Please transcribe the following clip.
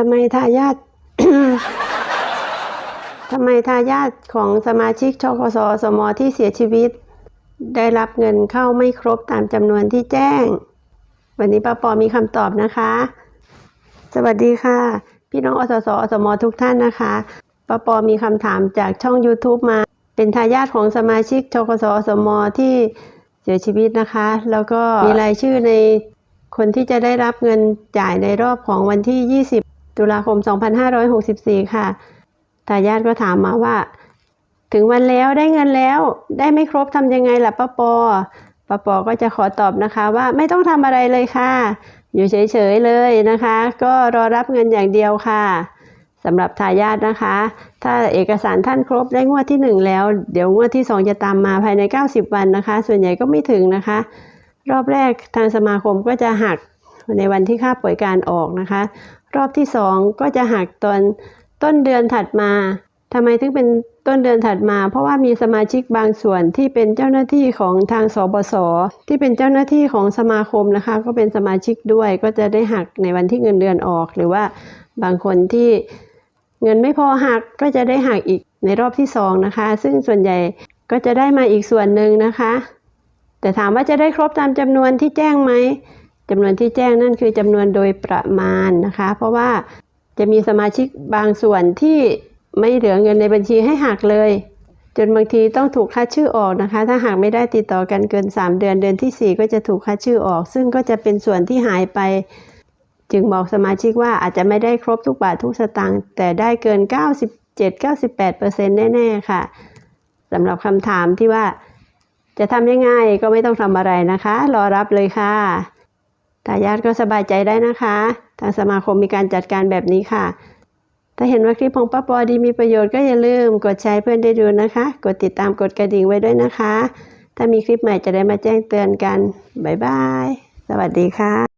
ทำไมทายาททำไมทายาทของสมาชิกชกสสมที่เสียชีวิต ได้รับเงินเข้าไม่ครบตามจำนวนที่แจ้ง วันนี้ป้าปอมีคำตอบนะคะ สวัสดีค่ะ พี่น้องอสสอสมทุกท่านนะคะป้าปอมีคำถามจากช่อง YouTube มา เป็นทายาทของสมาชิกชกสสมที่เสียชีวิตนะคะ แล้วก็มีรายชื่อในคนที่จะได้รับเงินจ่ายในรอบของวันที่ 20 ตุลาคม 2564 ค่ะทายาทก็ถามมาว่า ถึงวันแล้วได้เงินแล้วได้ไม่ครบทำยังไงล่ะป้าปอป้าปอก็จะขอตอบนะคะว่าไม่ต้องทำอะไรเลยค่ะ อยู่เฉยๆเลยนะคะ ก็รอรับเงินอย่างเดียวค่ะสำหรับทายาทนะคะ ถ้าเอกสารท่านครบได้งวดที่หนึ่งแล้ว เดี๋ยวงวดที่สองจะตามมาภายใน 90 วันนะคะ ส่วนใหญ่ก็ไม่ถึงนะคะ รอบแรกทางสมาคมก็จะหักในวันที่ค่าป่วยการออกนะคะ รอบที่สองก็จะหักตอนต้นเดือนถัดมาทำไมถึงเป็นต้นเดือนถัดมา เพราะว่ามีสมาชิกบางส่วนที่เป็นเจ้าหน้าที่ของทางสบสที่เป็นเจ้าหน้าที่ของสมาคมนะคะ ก็เป็นสมาชิกด้วยก็จะได้หักในวันที่เงินเดือนออก หรือว่าบางคนที่เงินไม่พอหักก็จะได้หักอีกในรอบที่สองนะคะ ซึ่งส่วนใหญ่ก็จะได้มาอีกส่วนหนึ่งนะคะ แต่ถามว่าจะได้ครบตามจำนวนที่แจ้งไหม จำนวนที่แจ้งนั่นคือจำนวนโดยประมาณนะคะ เพราะว่าจะมีสมาชิกบางส่วนที่ไม่เหลือเงินในบัญชีให้หักเลย จนบางทีต้องถูกคัดชื่อออกนะคะ ถ้าหากไม่ได้ติดต่อกันเกิน 3 เดือนเดือนทีสี่ 4 ก็จะถูกคัดชื่อออก ซึ่งก็จะเป็นส่วนที่หายไป จึงบอกสมาชิกว่าอาจจะไม่ได้ครบทุกบาททุกสตางค์แต่ได้เกิน 97-98%แน่ๆค่ะสำหรับคำถามที่ว่าจะทำยังไงก็ไม่ต้องทำอะไรนะคะ รอรับเลยค่ะ ทายาทก็สบายใจได้นะคะ ทางสมาคมมีการจัดการแบบนี้ค่ะ ถ้าเห็นว่าคลิปของป้าปอดีมีประโยชน์ก็อย่าลืมกดแชร์เพื่อนได้ดูนะคะ กดติดตามกดกระดิ่งไว้ด้วยนะคะ ถ้ามีคลิปใหม่จะได้มาแจ้งเตือนกัน บ๊ายบาย สวัสดีค่ะ